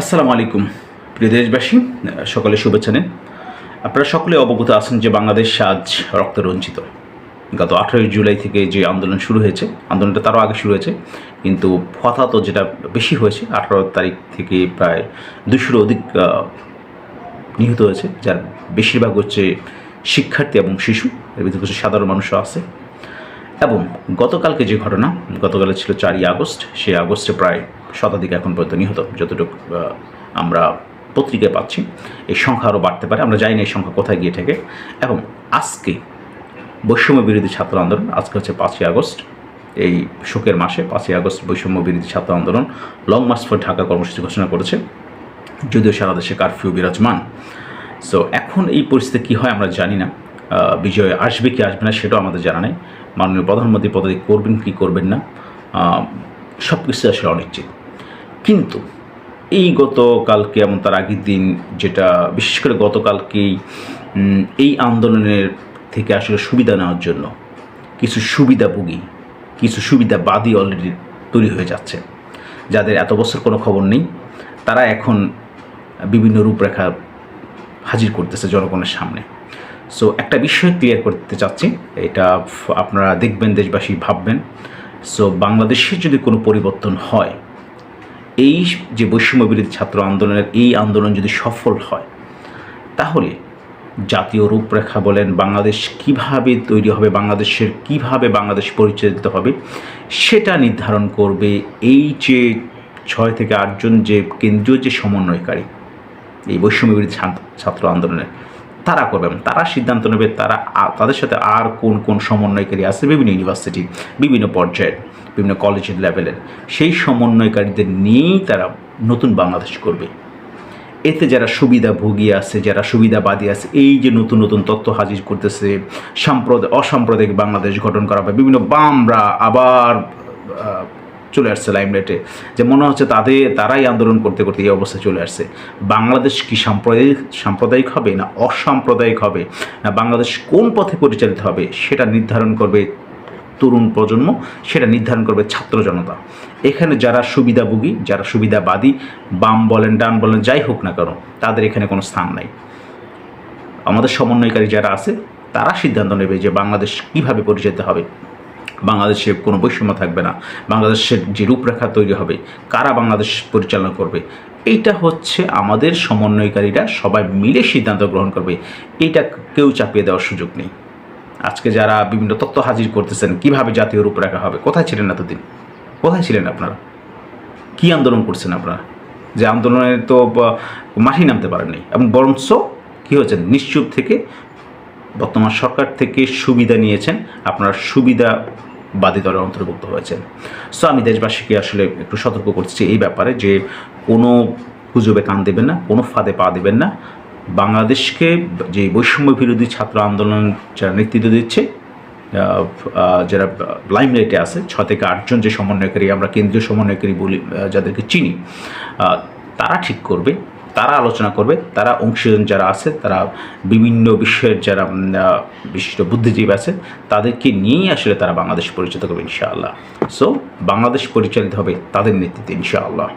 আসসালামু আলাইকুম, প্রিয় দেশবাসী সকলে শুভেচ্ছা নেন। আপনারা সকলে অবগত আছেন যে বাংলাদেশ আজ রক্ত রঞ্জিত গত আঠারোই জুলাই থেকে যে আন্দোলন শুরু হয়েছে, আন্দোলনটা তারও আগে শুরু হয়েছে, কিন্তু হতাহত যেটা বেশি হয়েছে, আঠারো তারিখ থেকে প্রায় দুশোর অধিক নিহত হয়েছে, যার বেশিরভাগ হচ্ছে শিক্ষার্থী এবং শিশু, এর ভিতরে কিছু সাধারণ মানুষও আছে। এবং গতকালকে যে ঘটনা গতকালে ছিল চারই আগস্ট, সেই আগস্টে প্রায় শতাধিক এখন পর্যন্ত নিহত, যতটুকু আমরা পত্রিকায় পাচ্ছি। এই সংখ্যা আরও বাড়তে পারে, আমরা জানি না এই সংখ্যা কোথায় গিয়ে থাকে এবং আজকে বৈষম্য বিরোধী ছাত্র আন্দোলন, আজকে হচ্ছে পাঁচই আগস্ট, এই শোকের মাসে পাঁচই আগস্ট বৈষম্য বিরোধী ছাত্র আন্দোলন লং মার্চ ফর ঢাকা কর্মসূচি ঘোষণা করেছে, যদিও সারা দেশে কারফিউ বিরাজমান। সো এখন এই পরিস্থিতি কী হয় আমরা জানি না বিজয় আসবে কি আসবে না সেটাও আমাদের জানা নেই। মাননীয় প্রধানমন্ত্রী পদে করবেন কি করবেন না সব কিছু আসলে অনিশ্চিত। কিন্তু এই গতকালকে এবং তার আগের দিন যেটা, বিশেষ করে গতকালকেই এই আন্দোলনের থেকে আসলে সুবিধা নেওয়ার জন্য কিছু সুবিধাভোগী কিছু সুবিধাবাদী অলরেডি তৈরি হয়ে যাচ্ছে। যাদের এত বছর কোনো খবর নেই, তারা এখন বিভিন্ন রূপরেখা হাজির করতেছে জনগণের সামনে। সো একটা বিষয় ক্লিয়ার করতে চাচ্ছি, এটা আপনারা দেখবেন, দেশবাসী ভাববেন। সো বাংলাদেশে যদি কোনো পরিবর্তন হয় এই যে বৈষম্য বিরোধী ছাত্র আন্দোলনের এই আন্দোলন যদি সফল হয়, তাহলে জাতীয় রূপরেখা বলেন, বাংলাদেশ কীভাবে তৈরি হবে, বাংলাদেশের কীভাবে বাংলাদেশ পরিচালিত হবে, সেটা নির্ধারণ করবে এই যে ছয় থেকে আটজন যে কেন্দ্রীয় যে সমন্বয়কারী, এই বৈষম্য বিরোধী ছাত্র- আন্দোলনের। তারা করবে তারা সিদ্ধান্ত নেবে তারা তাদের সাথে আর কোন কোন সমন্বয়কারী আছে বিভিন্ন ইউনিভার্সিটি বিভিন্ন পর্যায়ের, বিভিন্ন কলেজের লেভেলের সেই সমন্বয়কারীদের নিয়েই তারা নতুন বাংলাদেশ করবে। এতে যারা সুবিধাভোগী আছে, যারা সুবিধাবাদী আছে, এই যে নতুন নতুন তথ্য হাজির করতেছে সাম্প্রদায় অসাম্প্রদায়িক বাংলাদেশ গঠন করা হবে, বিভিন্ন বামরা আবার চলে আসছে লাইমলাইটে যে মনে হচ্ছে তাদের, তারাই আন্দোলন করতে করতে এই অবস্থায় চলে আসছে। বাংলাদেশ কি সাম্প্রদায়িক সাম্প্রদায়িক হবে না অসাম্প্রদায়িক হবে? না বাংলাদেশ কোন পথে পরিচালিত হবে সেটা নির্ধারণ করবে তরুণ প্রজন্ম, সেটা নির্ধারণ করবে ছাত্র জনতা। এখানে যারা সুবিধাভোগী, যারা সুবিধাবাদী, বাম বলেন, ডান বলেন, যাই হোক না কেন, তাদের এখানে কোনো স্থান নাই। আমাদের সমন্বয়কারী যারা আছে, তারা সিদ্ধান্ত নেবে যে বাংলাদেশ কীভাবে পরিচালিত হবে। বাংলাদেশে কোনো বৈষম্য থাকবে না। বাংলাদেশের যে রূপরেখা তৈরি হবে, কারা বাংলাদেশ পরিচালনা করবে, এইটা হচ্ছে আমাদের সমন্বয়কারীরা সবাই মিলে সিদ্ধান্ত গ্রহণ করবে। এইটা কেউ চাপিয়ে দেওয়ার সুযোগ নেই। আজকে যারা বিভিন্ন তথ্য হাজির করতেছেন, কীভাবে জাতীয় রূপরেখা হবে, কোথায় ছিলেন এতদিন? কোথায় ছিলেন আপনারা? কি আন্দোলন করছেন আপনারা? যে আন্দোলনে তো মাঠেই নামতে পারেননি। এবং বরঞ্চ কী হয়েছে? নিশ্চুপ থেকে বর্তমান সরকার থেকে সুবিধা নিয়েছেন। আপনারা সুবিধাবাদী দলের অন্তর্ভুক্ত হয়েছেন। সো আমি দেশবাসীকে আসলে একটু সতর্ক করছি এই ব্যাপারে যে কোনো গুজবে কান দেবেন না, কোনো ফাঁদে পা দেবেন না। বাংলাদেশকে যে বৈষম্য বিরোধী ছাত্র আন্দোলন যারা নেতৃত্ব দিচ্ছে যারা লাইমলাইটে আছে ছ থেকে আটজন যে সমন্বয়কারী, আমরা কেন্দ্রীয় সমন্বয়কারী বলি যাদেরকে চিনি তারা ঠিক করবে। তারা আলোচনা করবে, তারা অংশীদার যারা আছে, তারা বিভিন্ন বিষয়ের যারা বিশিষ্ট বুদ্ধিজীবী আছে, তাদেরকে নিয়েই আসলে তারা বাংলাদেশ পরিচালিত করবে ইনশাআল্লাহ। সো বাংলাদেশ পরিচালিত হবে তাদের নেতৃত্বে ইনশাআল্লাহ।